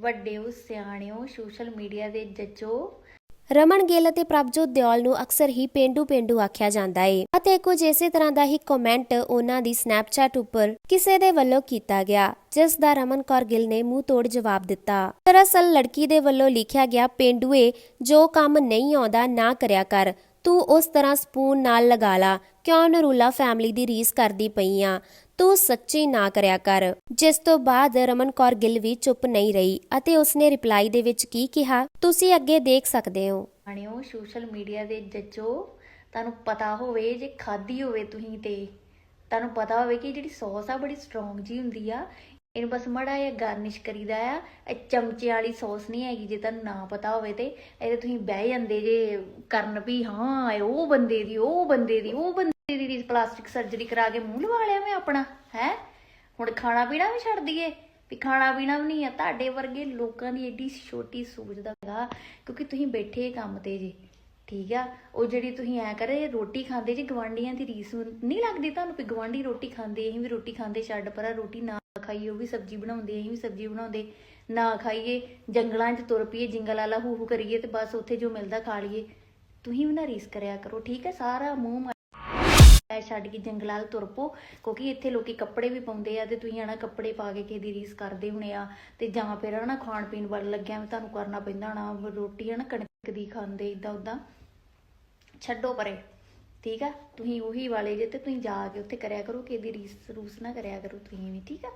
ਵੱਡਿਓ ਸਿਆਣਿਓ social media ਦੇ ਜੱਜੋ। ਰਮਨ ਗਿੱਲ ਅਤੇ ਪ੍ਰਭਜੋਤ ਦਿਓਲ ਨੂੰ ਅਕਸਰ ਹੀ ਪਿੰਡੂ ਪਿੰਡੂ ਆਖਿਆ ਜਾਂਦਾ ਏ। ਅਤੇ ਕੁਝ ਇਸੇ ਤਰ੍ਹਾਂ ਦਾ ਹੀ ਕਮੈਂਟ ਉਹਨਾਂ ਦੀ ਸਨੈਪਚੈਟ ਉੱਪਰ ਕਿਸੇ ਦੇ ਵੱਲੋਂ ਕੀਤਾ ਗਿਆ, ਜਿਸ ਦਾ ਰਮਨ ਕੌਰ ਗਿੱਲ ਨੇ ਮੂੰਹ ਤੋੜ ਜਵਾਬ ਦਿੱਤਾ। ਦਰਅਸਲ ਲੜਕੀ ਦੇ ਵੱਲੋਂ ਲਿਖਿਆ ਗਿਆ, ਪਿੰਡੂਏ, ਜੋ ਕੰਮ ਨਹੀਂ ਆਉਂਦਾ, ਨਾ ਕਰਿਆ ਕਰ। ਤੂੰ ਉਸ ਤਰ੍ਹਾਂ ਸਪੂਨ ਨਾਲ ਲਗਾ ਲਾ। ਕਿਉਂ ਨਰੂਲਾ ਫੈਮਿਲੀ ਦੀ ਰੀਸ ਕਰਦੀ ਪਈ ਆ? ਤੂੰ ਸੱਚੀ ਨਾ ਕਰਿਆ ਕਰ। ਜਿਸ ਤੋਂ ਬਾਅਦ ਰਮਨ ਕੌਰ ਗਿੱਲ ਵੀ ਚੁੱਪ ਨਹੀਂ ਰਹੀ ਅਤੇ ਉਸਨੇ ਰਿਪਲਾਈ ਦੇ ਵਿੱਚ ਕੀ ਕਿਹਾ, ਤੁਸੀਂ ਅੱਗੇ ਦੇਖ ਸਕਦੇ ਹੋ। ਸਿਆਣਿਓ ਸੋਸ਼ਲ ਮੀਡੀਆ ਦੇ ਜੱਜੋ, ਤੁਹਾਨੂੰ ਪਤਾ ਹੋਵੇ ਜੇ ਖਾਦੀ ਹੋਵੇ ਤੁਸੀਂ ਤੇ। ਤੁਹਾਨੂੰ ਪਤਾ ਹੋਵੇ ਕਿ ਜਿਹੜੀ ਸੌਸ ਆ, ਬੜੀ ਸਟਰੋਂਗ ਜੀ ਹੁੰਦੀ ਆ, ਇਹਨੂੰ ਬਸ ਮੜਾ ਜਿਹਾ ਗਾਰਨਿਸ਼ ਕਰੀਦਾ ਆ। ਇਹ ਚਮਚੇ ਵਾਲੀ ਸੌਸ ਨਹੀਂ ਹੈਗੀ, ਜੇ ਤੁਹਾਨੂੰ ਨਾ ਪਤਾ ਹੋਵੇ ਤੇ। ਇਹਦੇ ਤੁਸੀਂ ਬਹਿ ਜਾਂਦੇ ਜੇ, ਕਰਨ ਵੀ, ਹਾਂ, ਇਹ ਉਹ ਬੰਦੇ ਦੀ, ਉਹ ਬੰਦੇ ਦੀ, ਉਹ ਬੰਦੇ ਦੀ ਪਲਾਸਟਿਕ ਸਰਜਰੀ ਕਰਾ ਕੇ ਮੂੰਹ ਲਵਾ ਲਿਆ ਮੈਂ ਆਪਣਾ, ਹੈ? ਹੁਣ ਖਾਣਾ ਪੀਣਾ ਵੀ ਛੱਡ ਦਈਏ। ਵੀ ਖਾਣਾ ਪੀਣਾ ਵੀ ਨਹੀਂ ਆ, ਤੁਹਾਡੇ ਵਰਗੇ ਲੋਕਾਂ ਦੀ ਏਡੀ ਛੋਟੀ ਸੋਚ ਦਾ ਹੈਗਾ ਕਿਉਂਕਿ ਤੁਸੀਂ ਬੈਠੇ ਕੰਮ ਤੇ ਜੀ, ਠੀਕ ਆ? ਉਹ ਜਿਹੜੀ ਤੁਸੀਂ ਐ ਕਰੇ, ਰੋਟੀ ਖਾਂਦੇ ਜੀ ਗਵਾਂਡੀਆਂ ਦੀ ਰੀਸ ਨਹੀਂ ਲੱਗਦੀ ਤੁਹਾਨੂੰ ਵੀ ਗਵਾਂਡੀ ਰੋਟੀ ਖਾਂਦੇ, ਅਸੀਂ ਵੀ ਰੋਟੀ ਖਾਂਦੇ, ਛੱਡ ਪਰਾਂ ਰੋਟੀ ਨਾ ਖਾਈਏ, ਉਹ ਵੀ ਸਬਜ਼ੀ ਬਣਾਉਂਦੇ, ਅਸੀਂ ਵੀ ਸਬਜ਼ੀ ਬਣਾਉਂਦੇ, ਨਾ ਖਾਈਏ, ਜੰਗਲਾਂ 'ਚ ਤੁਰ ਪਈਏ, ਜਿੰਗਲ ਵਾਲਾ ਹੂ ਹੂ ਕਰੀਏ ਤੇ ਬਸ ਉੱਥੇ ਜੋ ਮਿਲਦਾ ਖਾ ਲਈਏ। ਤੁਸੀਂ ਵੀ ਨਾ ਰੀਸ ਕਰਿਆ ਕਰੋ, ਠੀਕ ਹੈ ਸਾਰਾ ਮੂੰਹ ਐ ਛੱਡ ਕੇ ਜੰਗਲਾਲ ਤੁਰ ਪੋ ਕਿਉਂਕਿ ਇੱਥੇ ਲੋਕੀ ਕੱਪੜੇ ਵੀ ਪਾਉਂਦੇ ਆ ਤੇ ਤੁਸੀਂ ਆਣਾ ਕੱਪੜੇ ਪਾ ਕੇ ਕਿਸੇ ਦੀ ਰੀਸ ਕਰਦੇ ਹੋਣੇ ਆ ਤੇ ਜਾਂ ਫਿਰ ਹਨਾ ਖਾਣ ਪੀਣ ਵੱਲ ਲੱਗਿਆ ਵੀ ਤੁਹਾਨੂੰ ਕਰਨਾ ਪੈਂਦਾ ਹੋਣਾ ਰੋਟੀ ਹਨਾ ਕਣਕ ਦੀ ਖਾਂਦੇ ਇਦਾਂ ਉਦਾਂ ਛੱਡੋ ਪਰੇ, ਠੀਕ ਆ? ਤੁਸੀਂ ਉਹੀ ਵਾਲੇ ਜੇ ਤੇ ਤੁਸੀਂ ਜਾ ਕੇ ਉੱਥੇ ਕਰਿਆ ਕਰੋ, ਕਿਸੇ ਦੀ ਰੀਸ ਰੂਸ ਨਾ ਕਰਿਆ ਕਰੋ ਤੁਸੀਂ ਵੀ, ਠੀਕ ਆ?